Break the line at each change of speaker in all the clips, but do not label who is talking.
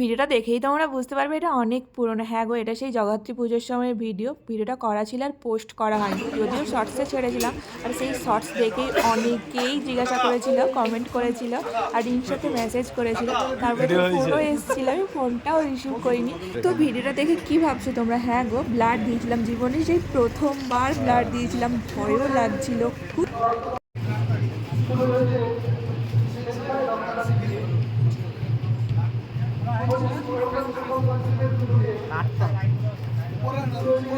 ভিডিওটা দেখেই তোমরা বুঝতে পারবে এটা অনেক পুরনো। হ্যাঁ গো এটা সেই জগদ্ধাত্রী পুজোর সময়ের ভিডিও। ভিডিওটা করা ছিল আর পোস্ট করা হয়নি। যদিও শর্টসে ছেড়েছিলাম আর সেই শর্টস দেখেই অনেকেই জিজ্ঞাসা করেছিল কমেন্ট করেছিল আর ইনস্টাতে মেসেজ করেছিল। তারপরে ফোনও এসেছিল আমি ফোনটাও রিসিভ করিনি। তো ভিডিওটা দেখে কি ভাবছ তোমরা? হ্যাঁ গো ব্লাড দিয়েছিলাম। জীবনে সেই প্রথমবার ব্লাড দিয়েছিলাম ভয়ও লাগছিল। খুব
কিছু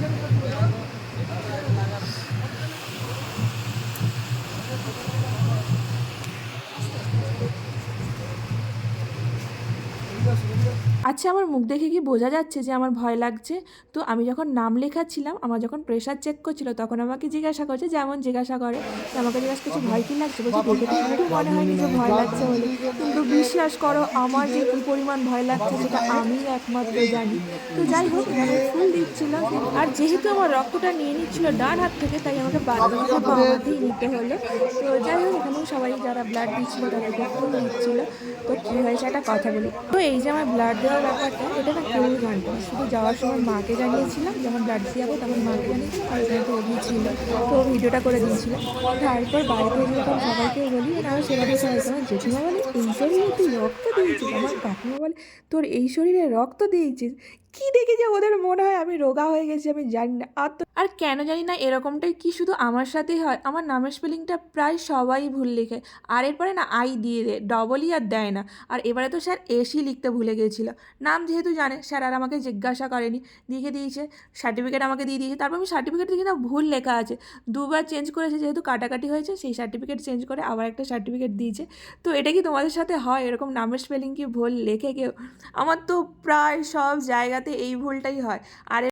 Thank you.
আচ্ছা আমার মুখ দেখে কি বোঝা যাচ্ছে যে আমার ভয় লাগছে? তো আমি যখন নাম লেখাচ্ছিলাম, আমার যখন প্রেশার চেক করছিল, তখন আমাকে জিজ্ঞাসা করছে যেমন জিজ্ঞাসা করে আমাকে জিজ্ঞাসা করছে, ভয় কি লাগছে? বলছি মনে হয়নি যে ভয় লাগছে বলে। কিন্তু বিশ্বাস করো, আমার যে কী পরিমাণ ভয় লাগছে সেটা আমি একমাত্র জানি। তো যাই হোক এখানে ফুল দিচ্ছিল। আর যেহেতু আমার রক্তটা নিয়ে নিচ্ছিল ডান হাত থেকে, তাই আমাকে বারবার নিতে হলো। তো যাই হোক এখানে সবাই যারা ব্লাড দিচ্ছিল তাদেরকে ফুল দিচ্ছিল। তো কী হয়েছে? একটা কথা বলি। তো এই যে আমার ব্লাড দেওয়ার ব্যাপারটা এটা না কেউ জানতো শুধু যাওয়ার সময় মাকে জানিয়েছিলাম, যখন ব্লাডসি যাব তখন মাকে জানিয়েছিলাম আর ওখানে অভি ছিল। তো ভিডিওটা করে দিয়েছিল। তারপর বাড়িতে যখন সবাইকে বলি আর সেভাবে সবাই তোমার জেঠিমা বলে, এই শরীরে তুই রক্ত দিয়েছিস, আমার কাকিমা বলে, তোর এই শরীরে রক্ত দিয়েছিস? কি দেখে যে ওদের মনে হয় আমি রোগা হয়ে গেছি আমি জানি না। আর তো আর কেন জানি না এরকমটাই কি শুধু আমার সাথেই হয়? আমার নামের স্পেলিংটা প্রায় সবাই ভুল লিখে। আর এরপরে না, আই দিয়ে দেয় ডবলই আর দেয় না। আর এবারে তো স্যার এসি লিখতে ভুলে গিয়েছিল নাম যেহেতু জানে, স্যার আর আমাকে জিজ্ঞাসা করেনি। লিখে দিয়েছে সার্টিফিকেট আমাকে দিয়ে দিয়েছে। তারপর আমি সার্টিফিকেট দেখি না ভুল লেখা আছে। দুবার চেঞ্জ করেছে যেহেতু কাটাকাটি হয়েছে, সেই সার্টিফিকেট চেঞ্জ করে আবার একটা সার্টিফিকেট দিয়েছে। তো এটা কি তোমাদের সাথে হয়? এরকম নামের স্পেলিং কি ভুল লেখে কেউ? আমার তো প্রায় সব জায়গাতে এই ভুলটাই হয়। আর